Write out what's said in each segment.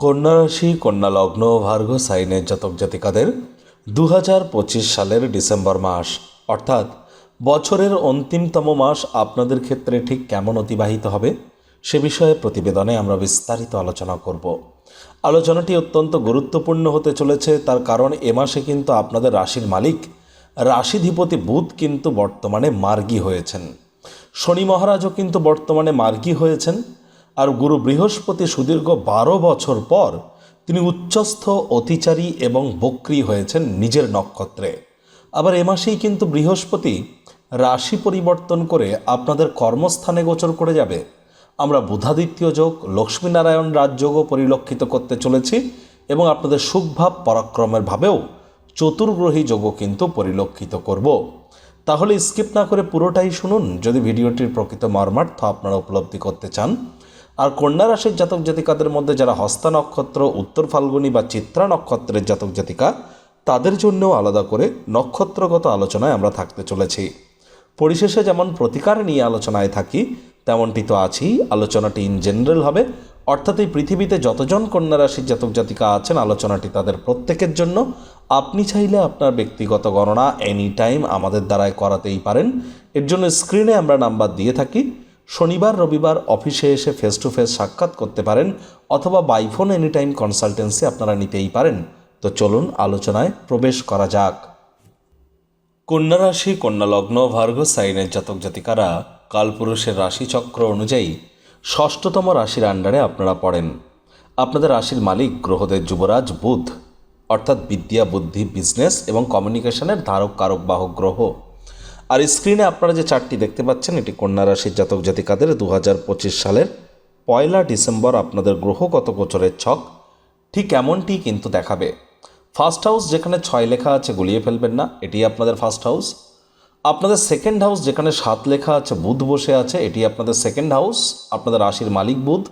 কন্যা রাশি কন্যা লগ্ন ভার্গ সাইনের জাতক জাতিকাদের দু হাজার পঁচিশ সালের ডিসেম্বর মাস। অর্থাৎ বছরের অন্তিমতম মাস আপনাদের ক্ষেত্রে ঠিক কেমন অতিবাহিত হবে সে বিষয়ে প্রতিবেদনে আমরা বিস্তারিত আলোচনা করব। আলোচনাটি অত্যন্ত গুরুত্বপূর্ণ হতে চলেছে, তার কারণ এ মাসে কিন্তু আপনাদের রাশির মালিক, রাশিধিপতি বুধ কিন্তু বর্তমানে মার্গী হয়েছেন। শনি মহারাজও কিন্তু বর্তমানে মার্গী হয়েছেন। আর গুরু বৃহস্পতি সুদীর্ঘ বারো বছর পর তিনি উচ্চস্থ অতিচারী এবং বক্রী হয়েছেন নিজের নক্ষত্রে। আবার এ মাসেই কিন্তু বৃহস্পতি রাশি পরিবর্তন করে আপনাদের কর্মস্থানে গোচর করে যাবে। আমরা বুধাদিত্য যোগ, লক্ষ্মীনারায়ণ রাজযোগও পরিলক্ষিত করতে চলেছি এবং আপনাদের সুখভাব পরাক্রমের ভাবেও চতুর্গ্রহী যোগও কিন্তু পরিলক্ষিত করব। তাহলে স্কিপ না করে পুরোটাই শুনুন। যদি ভিডিওটির প্রকৃত মর্মার্থ আপনারা উপলব্ধি করতে চান আর কন্যা রাশির জাতক জাতিকাদের মধ্যে যারা হস্তা নক্ষত্র, উত্তর ফাল্গুনী বা চিত্রা নক্ষত্রের জাতক জাতিকা, তাদের জন্যও আলাদা করে নক্ষত্রগত আলোচনায় আমরা থাকতে চলেছি। পরিশেষে যেমন প্রতিকার নিয়ে আলোচনায় থাকি, তেমনটি তো আছেই। আলোচনাটি ইন জেনারেল হবে। অর্থাৎ এই পৃথিবীতে যতজন কন্যা রাশির জাতক জাতিকা আছেন, আলোচনাটি তাদের প্রত্যেকের জন্য। আপনি চাইলে আপনার ব্যক্তিগত গণনা এনি টাইম আমাদের দ্বারায় করাতেই পারেন। এর জন্য স্ক্রিনে আমরা নাম্বার দিয়ে থাকি। শনিবার, রবিবার অফিসে এসে ফেস টু ফেস সাক্ষাৎ করতে পারেন অথবা বাইফোন এনি টাইম কনসালটেন্সি আপনারা নিতেই পারেন। তো চলুন আলোচনায় প্রবেশ করা যাক। কন্যা রাশি, কন্যা লগ্ন ভার্গ সাইনের জাতক জাতিকারা কালপুরুষের রাশিচক্র অনুযায়ী ষষ্ঠতম রাশির আন্ডারে আপনারা পড়েন। আপনাদের রাশির মালিক গ্রহদের যুবরাজ বুধ, অর্থাৎ বিদ্যা, বুদ্ধি বিজনেস এবং কমিউনিকেশনের ধারক কারক বাহক গ্রহ। আর স্ক্রিনে আপনারা যে চারটি দেখতে পাচ্ছেন, এটি কন্যা রাশির জাতক জাতিকাদের দু হাজার পঁচিশ সালের পয়লা ডিসেম্বর আপনাদের গ্রহগত গোচরের ছক। ঠিক এমনটি কিন্তু দেখাবে। ফার্স্ট হাউস যেখানে ছয় লেখা আছে, গুলিয়ে ফেলবেন না, এটি আপনাদের ফার্স্ট হাউস আপনাদের সেকেন্ড হাউস যেখানে সাত লেখা আছে, বুধ বসে আছে, এটি আপনাদের সেকেন্ড হাউস আপনাদের রাশির মালিক বুধ।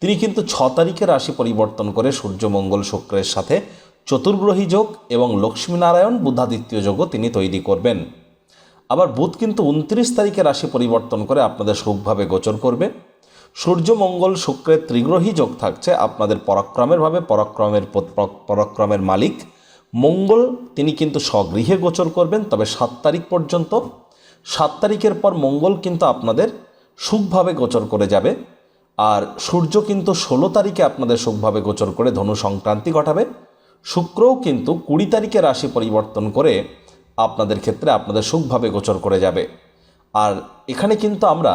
তিনি কিন্তু ছ তারিখে রাশি পরিবর্তন করে সূর্য, মঙ্গল, শুক্রের সাথে চতুর্গ্রহী যোগ এবং লক্ষ্মীনারায়ণ বুধাদিত্য যোগও তিনি তৈরি করবেন। আবার বুধ কিন্তু উনত্রিশ তারিখে রাশি পরিবর্তন করে আপনাদের সুখভাবে গোচর করবে। সূর্য, মঙ্গল, শুক্রের ত্রিগ্রহী যোগ থাকছে আপনাদের পরাক্রমের ভাবে, পরাক্রমের পরাক্রমের মালিক। মঙ্গল, তিনি কিন্তু স্বগৃহে গোচর করবেন, তবে সাত তারিখ পর্যন্ত। সাত তারিখের পর মঙ্গল কিন্তু আপনাদের সুখভাবে গোচর করে যাবে। আর সূর্য কিন্তু ষোলো তারিখে আপনাদের সুখভাবে গোচর করে ধনু সংক্রান্তি ঘটাবে। শুক্রও কিন্তু কুড়ি তারিখে রাশি পরিবর্তন করে আপনাদের ক্ষেত্রে আপনাদের সুখভাবে গোচর করে যাবে। আর এখানে কিন্তু আমরা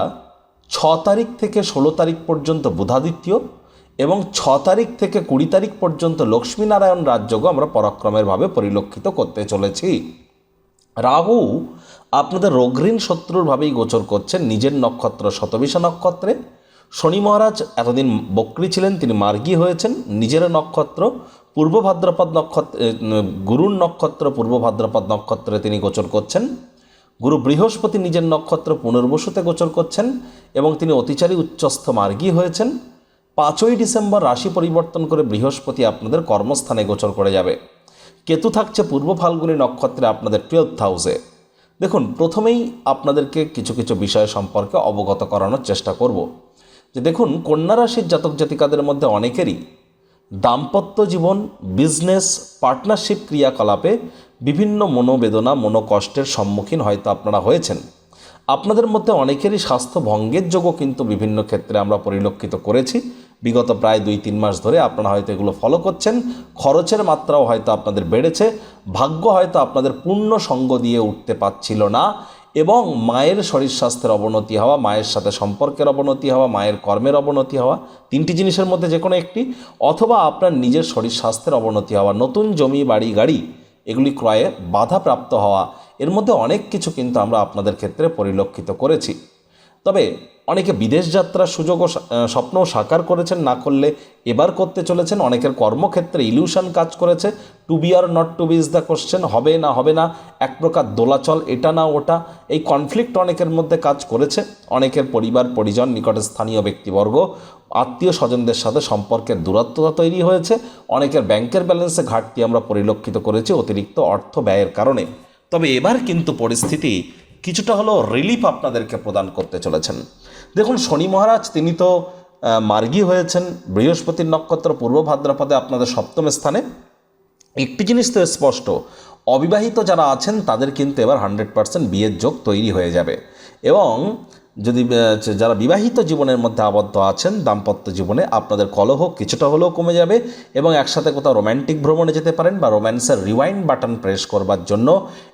ছ তারিখ থেকে ষোলো তারিখ পর্যন্ত বুধাদিত্য এবং ছ তারিখ থেকে কুড়ি তারিখ পর্যন্ত লক্ষ্মীনারায়ণ রাজযোগও আমরা পরাক্রমেরভাবে পরিলক্ষিত করতে চলেছি। রাহু আপনাদের রোগঋণ শত্রুরভাবেই গোচর করছেন নিজের নক্ষত্র, শতবিশা নক্ষত্রে। শনি মহারাজ এতদিন বক্রী ছিলেন, তিনি মার্গী হয়েছেন। নিজের নক্ষত্র, পূর্ব ভাদ্রপদ নক্ষত্র গুরুর নক্ষত্র, পূর্ব ভাদ্রপদ নক্ষত্রে তিনি গোচর করছেন। গুরু বৃহস্পতি নিজের নক্ষত্র পুনর্বসুতে গোচর করছেন এবং তিনি অতিচারী উচ্চস্থ মার্গী হয়েছেন। পাঁচই ডিসেম্বর রাশি পরিবর্তন করে বৃহস্পতি আপনাদের কর্মস্থানে গোচর করে যাবে। কেতু থাকছে পূর্ব ফাল্গুনী নক্ষত্রে আপনাদের টুয়েলথ হাউসে দেখুন, প্রথমেই আপনাদেরকে কিছু কিছু বিষয় সম্পর্কে অবগত করানোর চেষ্টা করব। যে দেখুন, কন্যা রাশির জাতক জাতিকাদের মধ্যে অনেকেরই দাম্পত্য জীবন বিজনেস পার্টনারশিপ ক্রিয়াকলাপে বিভিন্ন মনোবেদনা, মনোকষ্টের সম্মুখীন হয়তো আপনারা হয়েছেন। আপনাদের মধ্যে অনেকেরই স্বাস্থ্য ভঙ্গের যোগও কিন্তু বিভিন্ন ক্ষেত্রে আমরা পরিলক্ষিত করেছি। বিগত প্রায় দুই, তিন মাস ধরে আপনারা হয়তো এগুলো ফলো করছেন। খরচের মাত্রাও হয়তো আপনাদের বেড়েছে। ভাগ্য হয়তো আপনাদের পূর্ণ সঙ্গ দিয়ে উঠতে পারছিল না। এবং মায়ের শরীর স্বাস্থ্যের অবনতি হওয়া, মায়ের সাথে সম্পর্কের অবনতি হওয়া, মায়ের কর্মের অবনতি হওয়া, তিনটি জিনিসের মধ্যে যে কোনো একটি, অথবা আপনার নিজের শরীর স্বাস্থ্যের অবনতি হওয়া, নতুন জমি, বাড়ি, গাড়ি, এগুলি ক্রয়ে বাধাপ্রাপ্ত হওয়া, এর মধ্যে অনেক কিছু কিন্তু আমরা আপনাদের ক্ষেত্রে পরিলক্ষিত করেছি। তবে অনেকে বিদেশ যাত্রার সুযোগও স্বপ্নও সাকার করেছেন, না করলে এবার করতে চলেছেন। অনেকের কর্মক্ষেত্রে ইলিউশন কাজ করেছে। To be or not to be is the question হবে না হবে না, এক প্রকার দোলাচল, এটা না, ওটা। এই কনফ্লিক্ট অনেকের মধ্যে কাজ করেছে। অনেকের পরিবার, পরিজন, নিকটে স্থানীয় ব্যক্তিবর্গ, আত্মীয় স্বজনদের সাথে সম্পর্কের দূরত্বতা তৈরি হয়েছে। অনেকের ব্যাংকের ব্যালেন্সে ঘাটতি আমরা পরিলক্ষিত করেছি অতিরিক্ত অর্থ ব্যয়ের কারণে। তবে এবার কিন্তু পরিস্থিতি কিছুটা হলেও রিলিফ আপনাদেরকে প্রদান করতে চলেছেন। দেখুন, শনি মহারাজ তিনি তো মার্গী হয়েছেন। বৃহস্পতির নক্ষত্র পূর্ব ভাদ্রপদে আপনাদের সপ্তম স্থানে। একটি জিনিস তো স্পষ্ট, অবিবাহিত যারা আছেন, তাদের কিন্তু এবার হান্ড্রেড পার্সেন্ট বিয়ের যোগ তৈরি হয়ে যাবে। এবং যদি যারা বিবাহিত জীবনের মধ্যে আবদ্ধ আছেন, দাম্পত্য জীবনে আপনাদের কলহ কিছুটা হলেও কমে যাবে এবং একসাথে কোথাও রোম্যান্টিক ভ্রমণে যেতে পারেন বা রোম্যান্সের রিওয়াইন্ড বাটন প্রেস করবার জন্য,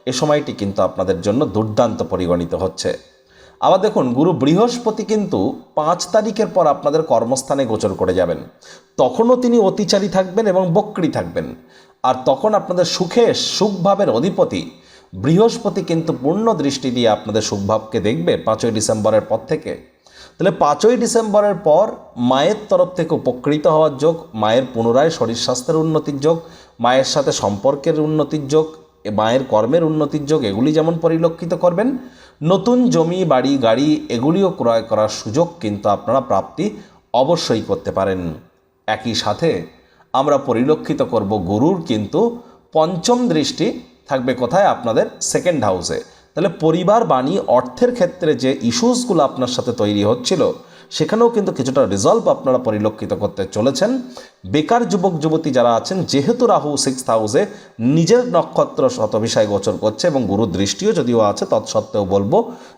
এ সময়টি কিন্তু আপনাদের জন্য দুর্দান্ত পরিগণিত হচ্ছে। আবার দেখুন, গুরু বৃহস্পতি কিন্তু পাঁচ তারিখের পর আপনাদের কর্মস্থানে গোচর করে যাবেন। তখনও তিনি অতিচারী থাকবেন এবং বক্রী থাকবেন। আর তখন আপনাদের সুখে, সুখভাবের অধিপতি বৃহস্পতি কিন্তু পূর্ণ দৃষ্টি দিয়ে আপনাদের সুখভাবকে দেখবে পাঁচই ডিসেম্বরের পর থেকে। তাহলে পাঁচই ডিসেম্বরের পর মায়ের তরফ থেকে উপকৃত হওয়ার যোগ, মায়ের পুনরায় শরীর স্বাস্থ্যের উন্নতির যোগ, মায়ের সাথে সম্পর্কের উন্নতির যোগ মায়ের কর্মের উন্নতির যোগ এগুলি যেমন পরিলক্ষিত করবেন, নতুন জমি, বাড়ি, গাড়ি, এগুলিও ক্রয় করার সুযোগ কিন্তু আপনারা প্রাপ্তি অবশ্যই করতে পারেন। একই সাথে আমরা পরিলক্ষিত করব গুরুর কিন্তু পঞ্চম দৃষ্টি থাকবে কোথায়? আপনাদের সেকেন্ড হাউসে তাহলে পরিবার, বাণী, অর্থের ক্ষেত্রে যে ইস্যুসগুলো আপনার সাথে তৈরি হচ্ছিল সেখানেও কিন্তু কিছুটা রিজলভ আপনারা পরিলক্ষিত করতে চলেছেন। বেকার যুবক, যুবতী যারা আছেন, যেহেতু রাহু সিক্স হাউসে নিজের নক্ষত্র শতভিসায় গোচর করছে এবং গুরু দৃষ্টিও যদিও আছে, তৎসত্ত্বেও বলব,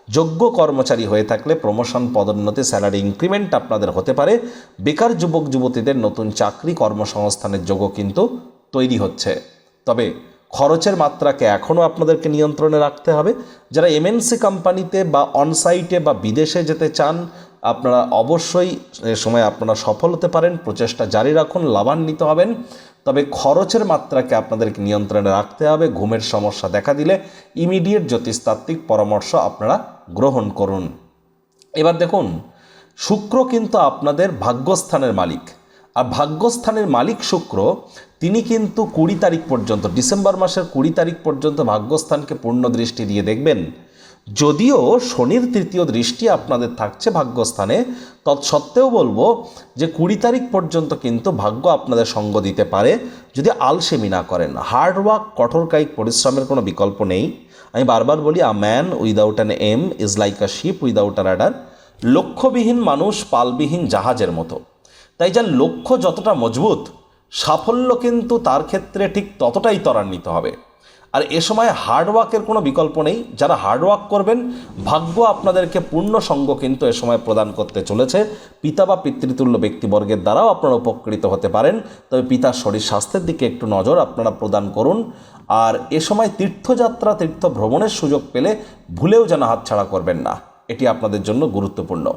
যোগ্য কর্মচারী হয়ে থাকলে প্রমোশন পদোন্নতি স্যালারি ইনক্রিমেন্ট আপনাদের হতে পারে। বেকার যুবক, যুবতীদের নতুন চাকরি, কর্মসংস্থানের যোগও কিন্তু তৈরি হচ্ছে। তবে খরচের মাত্রাকে এখনও আপনাদেরকে নিয়ন্ত্রণে রাখতে হবে। যারা এমএনসি কোম্পানিতে বা অনসাইটে বা বিদেশে যেতে চান আপনারা অবশ্যই এ সময় আপনারা সফল হতে পারেন, প্রচেষ্টা জারি রাখুন, লাভান্বিত হবেন। তবে খরচের মাত্রাকে আপনাদেরকে নিয়ন্ত্রণে রাখতে হবে, ঘুমের সমস্যা দেখা দিলে ইমিডিয়েট জ্যোতিষতাত্ত্বিক পরামর্শ আপনারা গ্রহণ করুন। এবার দেখুন, শুক্র কিন্তু আপনাদের ভাগ্যস্থানের মালিক। আর ভাগ্যস্থানের মালিক শুক্র, তিনি কিন্তু কুড়ি তারিখ পর্যন্ত, ডিসেম্বর মাসের কুড়ি তারিখ পর্যন্ত ভাগ্যস্থানকে পূর্ণ দৃষ্টি দিয়ে দেখবেন। যদিও শনির তৃতীয় দৃষ্টি আপনাদের থাকছে ভাগ্যস্থানে, তৎসত্ত্বেও বলব যে কুড়ি তারিখ পর্যন্ত কিন্তু ভাগ্য আপনাদের সঙ্গ দিতে পারে যদি আলসেমি না করেন। হার্ডওয়ার্ক কঠোর কায়িক পরিশ্রমের কোনো বিকল্প নেই। আমি বারবার বলি a man without an aim is like a ship without a rudder লক্ষ্যবিহীন মানুষ পালবিহীন জাহাজের মতো। তাই যার লক্ষ্য যতটা মজবুত, সাফল্য কিন্তু তার ক্ষেত্রে ঠিক ততটাই ত্বরান্বিত হবে। আর এ সময় হার্ডওয়ার্কের কোনো বিকল্প নেই। যারা হার্ডওয়ার্ক করবেন, ভাগ্য আপনাদেরকে পূর্ণ সঙ্গ কিন্তু এ সময় প্রদান করতে চলেছে। পিতা বা পিতৃতুল্য ব্যক্তিবর্গের দ্বারাও আপনারা উপকৃত হতে পারেন। তবে পিতার শরীর স্বাস্থ্যের দিকে একটু নজর আপনারা প্রদান করুন। আর এ সময় তীর্থযাত্রা, তীর্থ ভ্রমণের সুযোগ পেলে ভুলেও যেন হাতছাড়া করবেন না। এটি আপনাদের জন্য গুরুত্বপূর্ণ।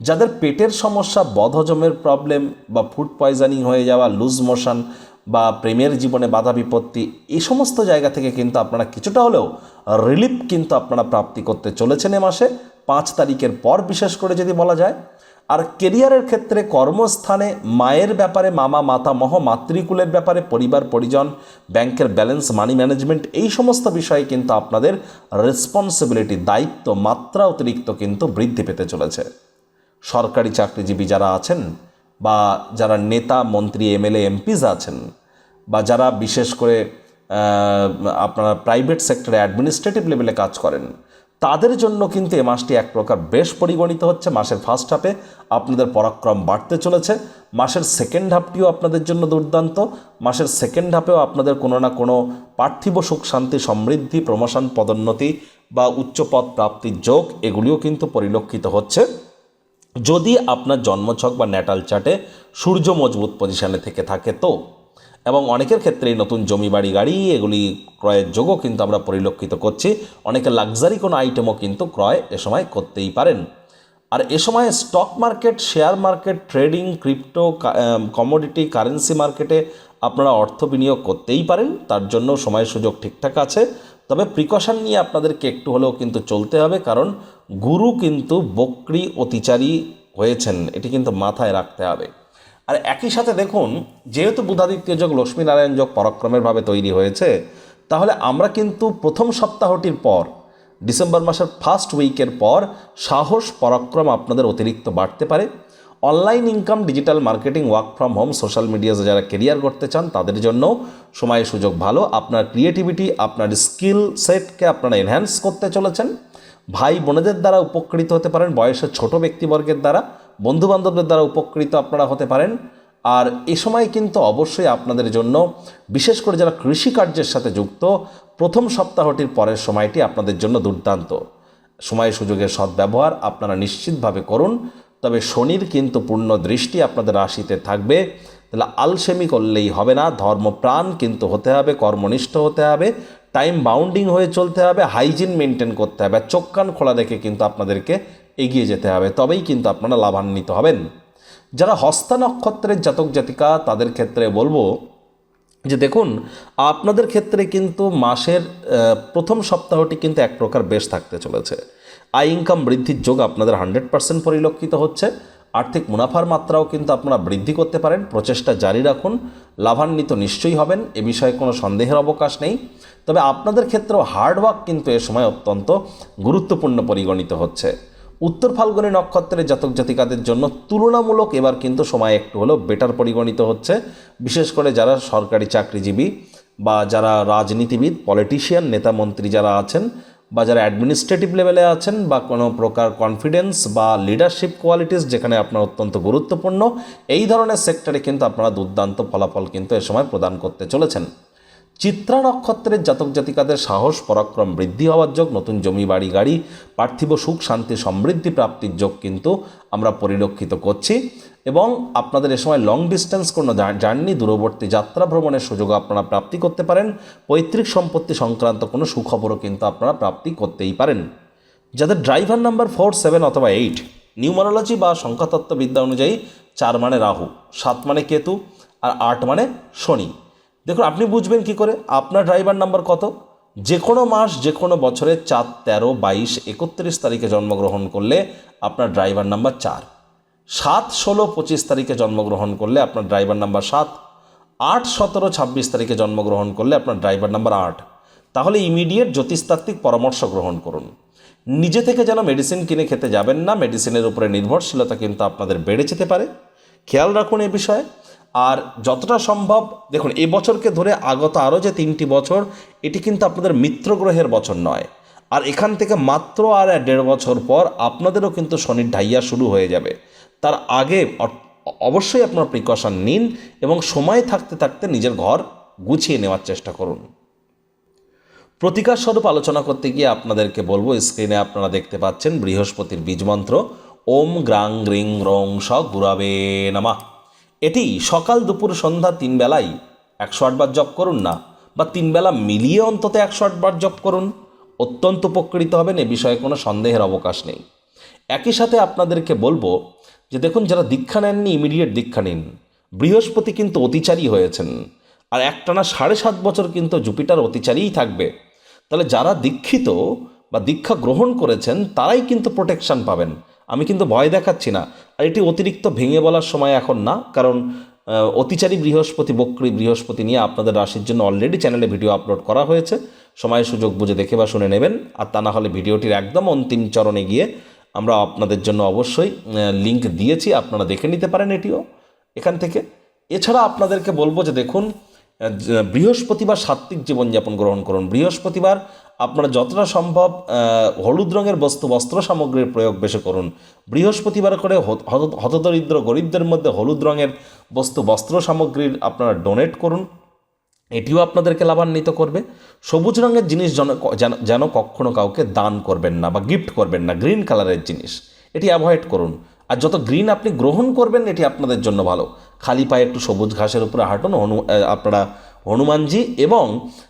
যাদের পেটের সমস্যা, বদহজমের প্রবলেম বা ফুড পয়জনিং হয়ে যাওয়া লুজ মোশন বা প্রেমের জীবনে বাধা বিপত্তি, এই সমস্ত জায়গা থেকে কিন্তু আপনারা কিছুটা হলেও রিলিফ কিন্তু আপনারা প্রাপ্তি করতে চলেছেন এ মাসে। পাঁচ তারিখের পর বিশেষ করে যদি বলা যায়। আর কেরিয়ারের ক্ষেত্রে কর্মস্থানে, মায়ের ব্যাপারে, মামা মাতামহ মাতৃকুলের ব্যাপারে, পরিবার, পরিজন, ব্যাংকের ব্যালেন্স মানি ম্যানেজমেন্ট এই সমস্ত বিষয়ে কিন্তু আপনাদের রেসপন্সিবিলিটি দায়িত্ব মাত্রা অতিরিক্ত কিন্তু বৃদ্ধি পেতে চলেছে। সরকারি চাকরিজীবী যারা আছেন বা যারা নেতা, মন্ত্রী, এমএলএ এমপিজ আছেন বা যারা বিশেষ করে আপনারা প্রাইভেট সেক্টরে অ্যাডমিনিস্ট্রেটিভ লেভেলে কাজ করেন, তাদের জন্য কিন্তু এ মাসটি এক প্রকার বেশ পরিগণিত হচ্ছে। মাসের ফার্স্ট হাফে আপনাদের পরাক্রম বাড়তে চলেছে। মাসের সেকেন্ড হাফটিও আপনাদের জন্য দুর্দান্ত। মাসের সেকেন্ড হাফেও আপনাদের কোনো না কোনো পার্থিব সুখ, শান্তি, সমৃদ্ধি প্রমোশন পদোন্নতি বা উচ্চপদ প্রাপ্তির যোগ এগুলিও কিন্তু পরিলক্ষিত হচ্ছে। যদি আপনার জন্মছক বা ন্যাটাল চার্টে সূর্য মজবুত পজিশানে থেকে থাকে তো? এবং অনেকের ক্ষেত্রেই নতুন জমি বাড়ি, গাড়ি, এগুলি ক্রয়ের যোগও কিন্তু আমরা পরিলক্ষিত করছি। অনেকে লাক্সারি কোনো আইটেমও কিন্তু ক্রয় এ সময় করতেই পারেন। আর এ সময় stock market share market trading crypto commodity currency মার্কেটে আপনারা অর্থ বিনিয়োগ করতেই পারেন। তার জন্য সময় সুযোগ ঠিকঠাক আছে। তবে প্রিকশন নিয়ে আপনাদেরকে একটু হলেও কিন্তু চলতে হবে, কারণ গুরু কিন্তু বক্রি অতিচারী হয়েছেন, এটি কিন্তু মাথায় রাখতে হবে। আর একই সাথে দেখুন, যেহেতু বুধাদিত্য যোগ লক্ষ্মীনারায়ণ যোগ পরাক্রমেরভাবে তৈরি হয়েছে, তাহলে আমরা কিন্তু প্রথম সপ্তাহটির পর, ডিসেম্বর মাসের ফার্স্ট উইকের পর, সাহস, পরাক্রম আপনাদের অতিরিক্ত বাড়তে পারে। Online income, digital marketing, work from home, social মিডিয়াতে যারা কেরিয়ার করতে চান, তাদের জন্য সময় সুযোগ ভালো। আপনার ক্রিয়েটিভিটি, আপনার স্কিল সেটকে আপনারা এনহ্যান্স করতে চলেছেন। ভাই বোনেদের দ্বারা উপকৃত হতে পারেন, বয়সের ছোট ব্যক্তিবর্গের দ্বারা, বন্ধুবান্ধবদের দ্বারা উপকৃত আপনারা হতে পারেন। আর এ সময় কিন্তু অবশ্যই আপনাদের জন্য, বিশেষ করে যারা কৃষিকার্যের সাথে যুক্ত, প্রথম সপ্তাহটির পরের সময়টি আপনাদের জন্য দুর্দান্ত। সময় সুযোগের সদ্ব্যবহার আপনারা নিশ্চিতভাবে করুন। তবে শনির কিন্তু পূর্ণ দৃষ্টি আপনাদের রাশিতে থাকবে। তাহলে আলসেমি করলেই হবে না, ধর্মপ্রাণ কিন্তু হতে হবে, কর্মনিষ্ঠ হতে হবে টাইম বাউন্ডিং হয়ে চলতে হবে হাইজিন মেনটেন করতে হবে, চোখ কান খোলা রেখে কিন্তু আপনাদেরকে এগিয়ে যেতে হবে, তবেই কিন্তু আপনারা লাভান্বিত হবেন। যারা হস্তা নক্ষত্রের জাতক জাতিকা, তাদের ক্ষেত্রে বলব যে দেখুন, আপনাদের ক্ষেত্রে কিন্তু মাসের প্রথম সপ্তাহটি কিন্তু এক প্রকার বেশ থাকতে চলেছে। আয় ইনকাম বৃদ্ধির যোগ আপনাদের হান্ড্রেড পার্সেন্ট পরিলক্ষিত হচ্ছে। আর্থিক মুনাফার মাত্রাও কিন্তু আপনারা বৃদ্ধি করতে পারেন। প্রচেষ্টা জারি রাখুন। লাভান্বিত নিশ্চয়ই হবেন। এ বিষয়ে কোনো সন্দেহের অবকাশ নেই। তবে আপনাদের ক্ষেত্রেও হার্ডওয়ার্ক কিন্তু এ সময় অত্যন্ত গুরুত্বপূর্ণ পরিগণিত হচ্ছে। উত্তর ফাল্গুনী নক্ষত্রের জাতক জাতিকাদের জন্য তুলনামূলক এবার কিন্তু সময় একটু হলেও বেটার পরিগণিত হচ্ছে। বিশেষ করে যারা সরকারি চাকরিজীবী বা যারা রাজনীতিবিদ পলিটিশিয়ান নেতা মন্ত্রী যারা আছেন বা যারা অ্যাডমিনিস্ট্রেটিভ লেভেলে আছেন বা কোনো প্রকার কনফিডেন্স বা লিডারশিপ কোয়ালিটিস যেখানে আপনার অত্যন্ত গুরুত্বপূর্ণ, এই ধরনের সেক্টরে কিন্তু আপনারা দুর্দান্ত ফলাফল কিন্তু এ সময় প্রদান করতে চলেছেন। চিত্রা নক্ষত্রের জাতক জাতিকাদের সাহস, পরাক্রম বৃদ্ধি হওয়ার যোগ, নতুন জমি, বাড়ি, গাড়ি, পার্থিব সুখ, শান্তি, সমৃদ্ধি প্রাপ্তির যোগ কিন্তু আমরা পরিলক্ষিত করছি। এবং আপনাদের এ সময় লং ডিস্টেন্স কোনো জার্নি দূরবর্তী যাত্রা ভ্রমণের সুযোগ আপনারা প্রাপ্তি করতে পারেন। পৈতৃক সম্পত্তি সংক্রান্ত কোনো সুখবরও কিন্তু আপনারা প্রাপ্তি করতেই পারেন। যাদের ড্রাইভার নাম্বার ফোর সেভেন অথবা এইট নিউমারোলজি বা সংখ্যাতত্ত্ববিদ্যা অনুযায়ী চার মানে রাহু, সাত মানে কেতু আর আট মানে শনি। দেখুন, আপনি বুঝবেন কি করে? আপনার ড্রাইভার নাম্বার কত? যে কোনো মাস যে কোনো বছরে চার, তেরো, বাইশ, একত্রিশ তারিখে জন্মগ্রহণ করলে আপনার ড্রাইভার নাম্বার চার। সাত ষোলো পঁচিশ তারিখে জন্মগ্রহণ করলে আপনার ড্রাইভার নাম্বার সাত, আট সতেরো ছাব্বিশ তারিখে জন্মগ্রহণ করলে আপনার ড্রাইভার নাম্বার আট। তাহলে ইমিডিয়েট জ্যোতিষতাত্ত্বিক পরামর্শ গ্রহণ করুন। নিজে থেকে যেন মেডিসিন কিনে খেতে যাবেন না, মেডিসিনের উপরে নির্ভরশীলতা কিন্তু আপনাদের বেড়ে যেতে পারে। খেয়াল রাখুন এ বিষয়ে। আর যতটা সম্ভব, দেখুন এই বছরকে ধরে আগত আরও যে তিনটি বছর, এটি কিন্তু আপনাদের মিত্র গ্রহের বছর নয়। আর এখান থেকে মাত্র আর দেড় বছর পর আপনাদেরও কিন্তু শনির ঢাইয়া শুরু হয়ে যাবে। তার আগে অবশ্যই আপনার প্রিকশন নিন এবং সময় থাকতে থাকতে নিজের ঘর গুছিয়ে নেওয়ার চেষ্টা করুন। প্রতিকার স্বরূপ আলোচনা করতে গিয়ে আপনাদেরকে বলব স্ক্রিনে আপনারা দেখতে পাচ্ছেন বৃহস্পতির বীজমন্ত্র ওম গ্রাং গ্রিং রং স গুরাবে নামা। এটি সকাল দুপুর সন্ধ্যা তিন বেলায় একশো আটবার জপ করুন না, বা তিন বেলা মিলিয়ে অন্তত একশো আটবার জপ করুন। অত্যন্ত উপকৃত হবেন, এ বিষয়ে কোনো সন্দেহের অবকাশ নেই। একই সাথে আপনাদেরকে বলব যে দেখুন, যারা দীক্ষা নেননি ইমিডিয়েট দীক্ষা নিন। বৃহস্পতি কিন্তু অতিচারী হয়েছেন। আর একটানা সাড়ে সাত বছর কিন্তু জুপিটার অতিচারীই থাকবে। তাহলে যারা দীক্ষিত বা দীক্ষা গ্রহণ করেছেন, তারাই কিন্তু প্রোটেকশন পাবেন। আমি কিন্তু ভয় দেখাচ্ছি না। আর এটি অতিরিক্ত ভেঙে বলার সময় এখন না, কারণ অতিচারী বৃহস্পতি, বক্রী বৃহস্পতি নিয়ে আপনাদের রাশির জন্য অলরেডি চ্যানেলে ভিডিও আপলোড করা হয়েছে। সময় সুযোগ বুঝে দেখে বা শুনে নেবেন। আর তা না হলে ভিডিওটির একদম অন্তিম চরণে গিয়ে আমরা আপনাদের জন্য অবশ্যই লিংক দিয়েছি, আপনারা দেখে নিতে পারেন এটিও এখান থেকে। এছাড়া আপনাদেরকে বলব যে দেখুন বৃহস্পতিবার সাত্ত্বিক জীবনযাপন গ্রহণ করুন। বৃহস্পতিবার আপনারা যতটা সম্ভব হলুদ রঙের বস্তু, বস্ত্র সামগ্রীর প্রয়োগ বেশি করুন। বৃহস্পতিবার করে হত- হত- হতদরিদ্র গরিবদের মধ্যে হলুদ রঙের বস্তু, বস্ত্র সামগ্রীর আপনারা ডোনেট করুন। এটিও আপনাদেরকে লাভান্বিত করবে। সবুজ রঙের জিনিস জন- যেন যেন কখনও কাউকে দান করবেন না বা গিফট করবেন না গ্রিন কালারের জিনিস। এটি অ্যাভয়েড করুন। আর যত গ্রিন আপনি গ্রহণ করবেন, এটি আপনাদের জন্য ভালো। খালি পায়ে একটু সবুজ ঘাসের উপরে হাঁটুন, হনু আপনারা হনুমানজি এবং